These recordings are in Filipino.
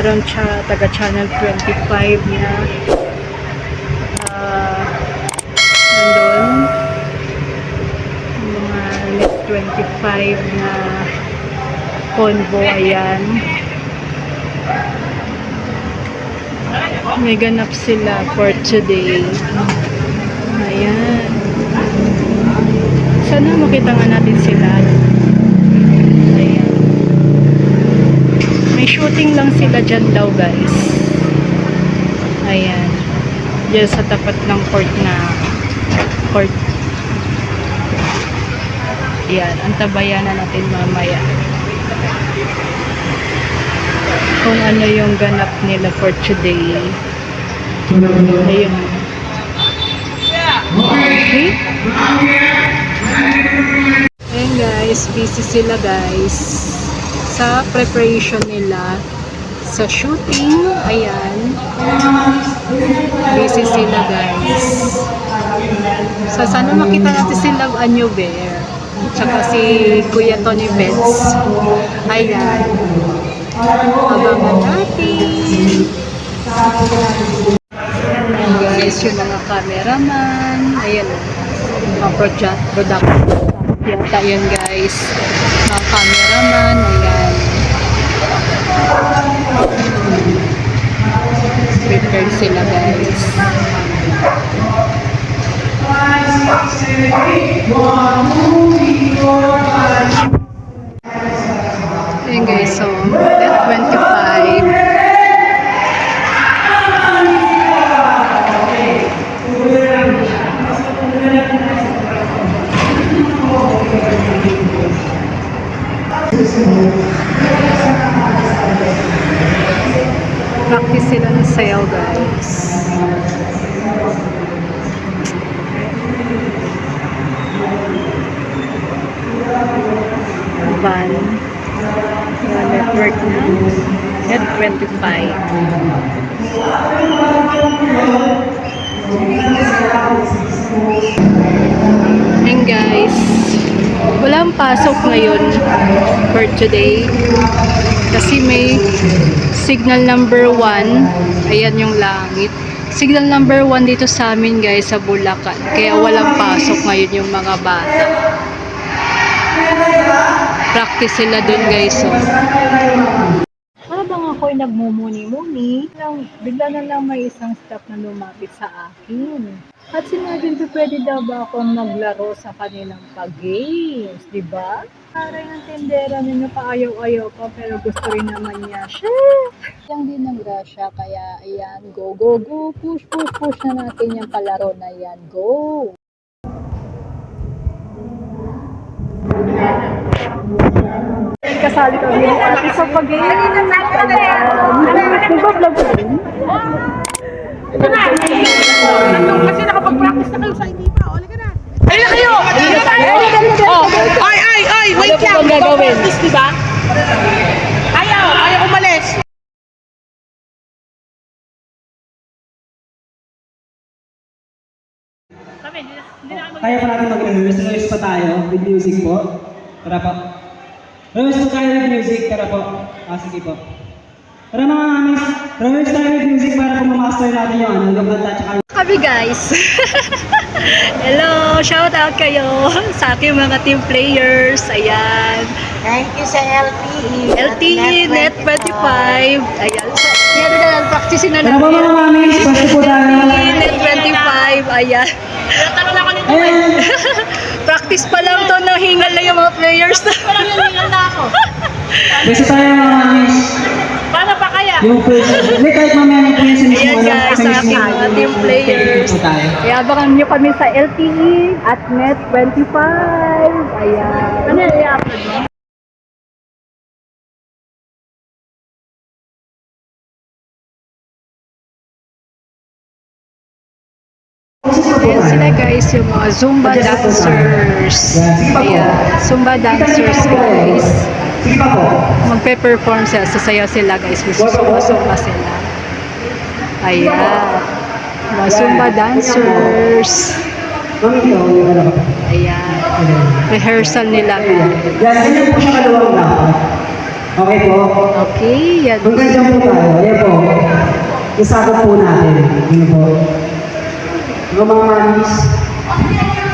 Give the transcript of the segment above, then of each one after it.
meron siya taga channel 25 na ah nandun. Mga net 25 na convo, ayan. May ganap sila for today. Ayan. Sana makita nga natin sila. Ayan. May shooting lang sila dyan daw guys. Ayan. Diyan sa tapat ng court na court. Ayan. Antabayan na natin mamaya. Kung ano yung ganap nila for today. Ayun. Okay. Ayan guys, busy sila guys sa preparation nila sa shooting. Ayan. Busy sila guys. So sana makita natin sila Anyo Bear. Tsaka si Kuya Tony Benz. Ayan. Abangan natin. Ayan guys, yung mga cameraman. Ayan. Mga production. Yata yun guys. Mga cameraman. Ayan. Prepared sila guys. Ayan guys, so Van. Yung network na. Net 25. And guys, walang pasok ngayon for today. Kasi may signal number 1. Ayan yung langit. Signal number 1 dito sa amin guys sa Bulacan. Kaya walang pasok ngayon yung mga bata. Practice sila dun guys. So. Habang ako'y nagmumuni-muni, lang, bigla na lang may isang staff na lumapit sa akin. At sinabi ko, pwede daw ba akong maglaro sa kanilang pag-games, di ba? Parang yung tindera ninyo pa ayaw-ayaw pa, pero gusto rin naman niya. Shit! Yang din ng grasya, kaya ayan, go, go, go, push, push, push na natin yung palaro na yan. Go! Kasali kami ng ate sa pag-games. Nag-vlog ko rin. Kasi nakapag-practice na kayo sa hindi pa. O, halika na. Halika kayo! Halika tayo! Oh, ay, ay, ay! Wait Ano po lang! bang gagawin? Practice, di ba? Ayaw! Ayaw umalis! Kaya pa natin mag-rehearse. Rehearse pa tayo with music po. Tara po. Rehearse po tayo with music. Tara po. Ah, sige po. Tara mga amis. Rehearse tayo with music para po ma-master natin yung ano, kanta tsaka kami guys. Hello, shout out kayo sa aking mga team players. Ayan. Thank you sa LTE. LTE Net 25. Ayan. Yan na lang, practice na Tara po mga amis. Pwede po tayo. LTE Net 25. Ayan. Nito. Ayan. Practice pa lang to, nahingal na yung mga players. Parang nalingal na ako. Pwede tayo mga amis. Paano pa kaya? Yung first. Hindi kahit mamaya yung first mismo. Ayan guys, sa aking mga team players. Kaya abangan nyo kami sa LTE at Net 25. Ayan. Ano yung i-upload mo? Yung mga Zumba dancers. Ayan, Zumba dancers guys. Magpe-perform sila, sasayaw sila guys, susumba-sumba sila. Ayan. Mga Zumba dancers. Ano? Ayan. Rehearsal nila guys. Yan, ganyan po siya kaluwang dapat. Okay po. Okay, yan. Hanggang dyan po tayo. Ayan po. Isakot po natin. Yun po. Mga manis. This is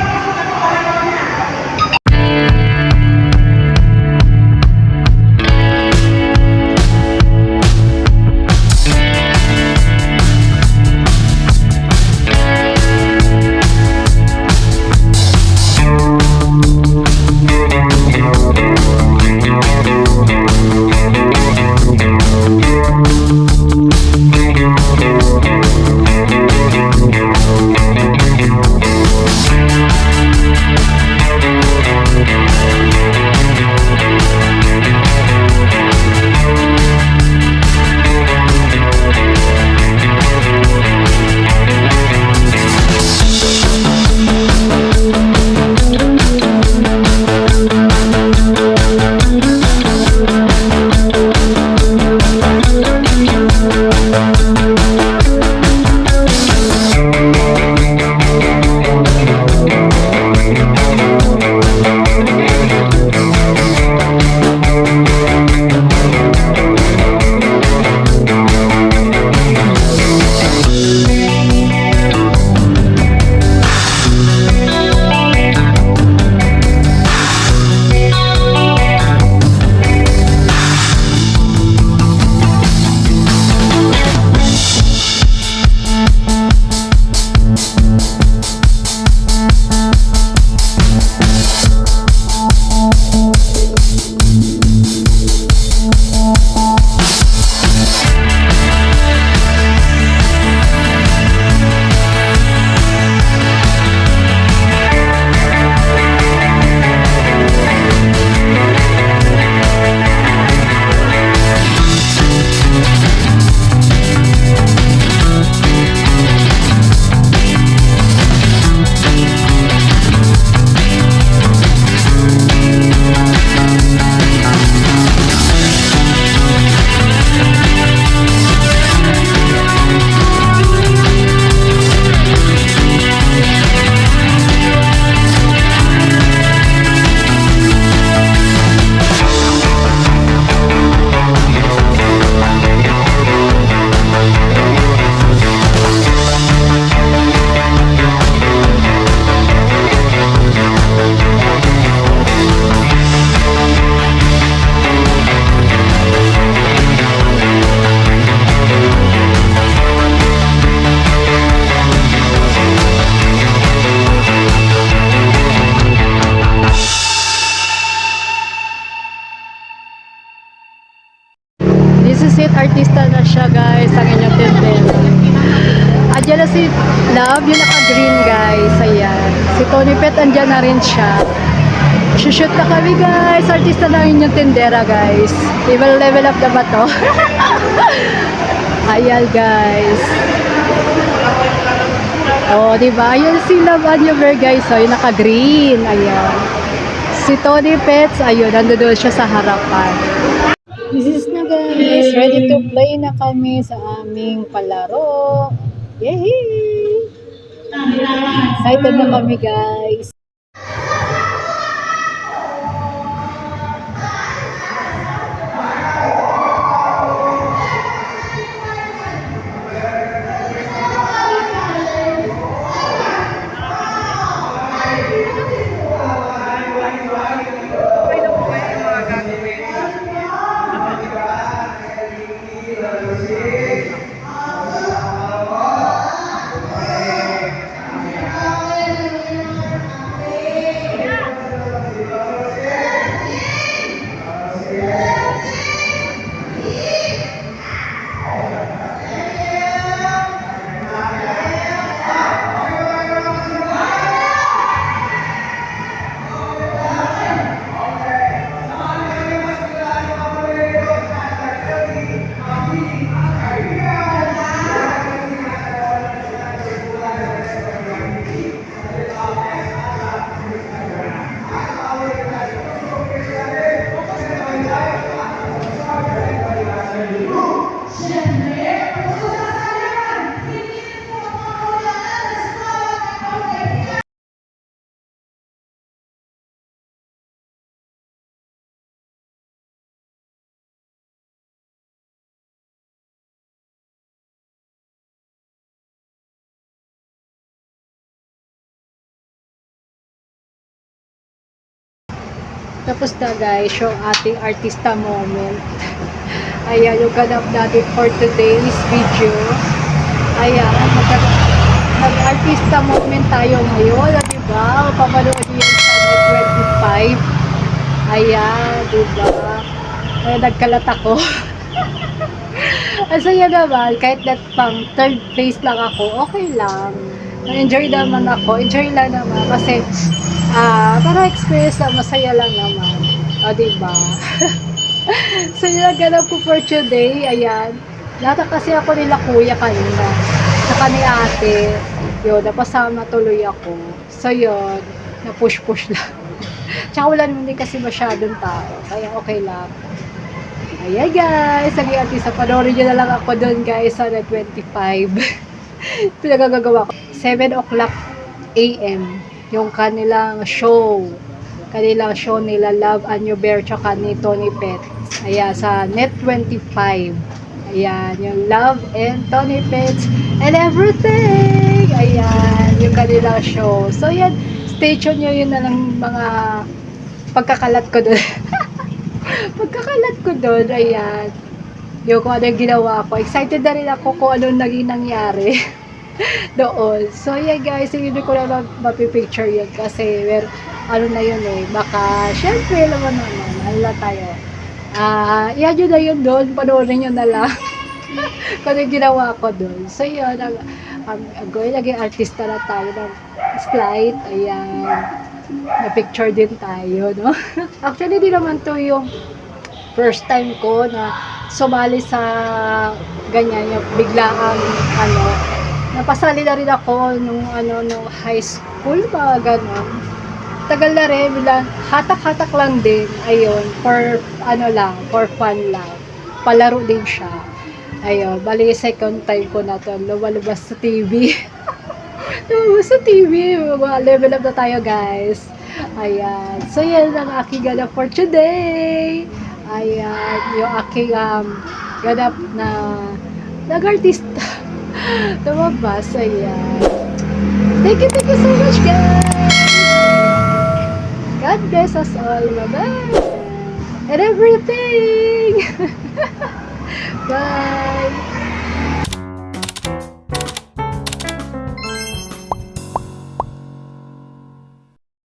it, artista na siya guys, ang inyong tindera. Andiyan na si Love, yung naka-green guys, ayan. Si Tony Pet, andyan na rin siya. Shoot na kami guys, artista na inyong tindera guys. We will level up na ba to? ayan guys. Oh, di ba? Ayun si Love Anyover guys, oh, yung naka-green, ayan. Si Tony Pets, ayun, nandoon siya sa harapan. This is guys. Ready to play na kami sa aming palaro. Yay! Excited na kami guys. Tapos na guys, yung ating artista moment. Ayan, yung ganap natin for today's video. Ayan, nag-artista moment tayo ngayon, ah, di ba? Papanood sa Net 25. Ayan, di ba? Ayan, nagkalat ako. Ang saya naman, kahit that pang third place lang ako, okay lang. Na-enjoy naman ako, enjoy lang naman kasi ah para experience na masaya lang naman. O, diba? so, yun ang ganap ko for today. Ayan. Nata kasi ako nila kuya kanina. Saka ni ate. Yun, napasama tuloy ako. So, yun. Na-push-push lang. Tsaka wala naman din kasi masyadong tao. Kaya okay lang. Ayan guys, naging artista. Panoorin nyo na lang ako doon guys sa Net 25. Ito na gagagawa ko. 7 o'clock a.m. Yung kanilang show. Kanilang show nila Love and Bear tsaka ni Tony Pet. Ayan, sa Net 25. Ayan, yung Love and Tony Pets and everything. Ayan, yung kanilang show. So yan, stay tuned nyo yun na lang mga pagkakalat ko doon. pagkakalat ko doon, ayan. Yung kung ano yung ginawa ko. Excited na rin ako kung ano naging nangyari doon. So, yeah guys, hindi ko na ma- mapipicture yun kasi mer ano na yun eh. Baka, syempre naman naman, ano lang tayo. Ah, uh, yan yun na yun doon. Panoorin nyo na lang. kung ano yung ginawa ko doon. So, yun. Ang, ang, ang gawin, naging artista na tayo ng slide. Ayan na picture din tayo, no? Actually, di naman to yung first time ko na sumali sa ganyan, yung biglaang, ano, napasali na rin ako nung, ano, nung high school, ba, gano'n. Tagal na rin, bilang, hatak-hatak lang din, ayun, for, ano lang, for fun lang. Palaro din siya. Ayun, bali, second time ko na to, lumalabas sa TV. Lumabas sa TV. Mga level up na tayo, guys. Ayan. So, yan ang aking ganap for today. Ayan. Yung aking um, ganap na nag-artista. Lumabas. Ayan. Thank you, thank you so much, guys. God bless us all. Bye-bye. And everything. Bye.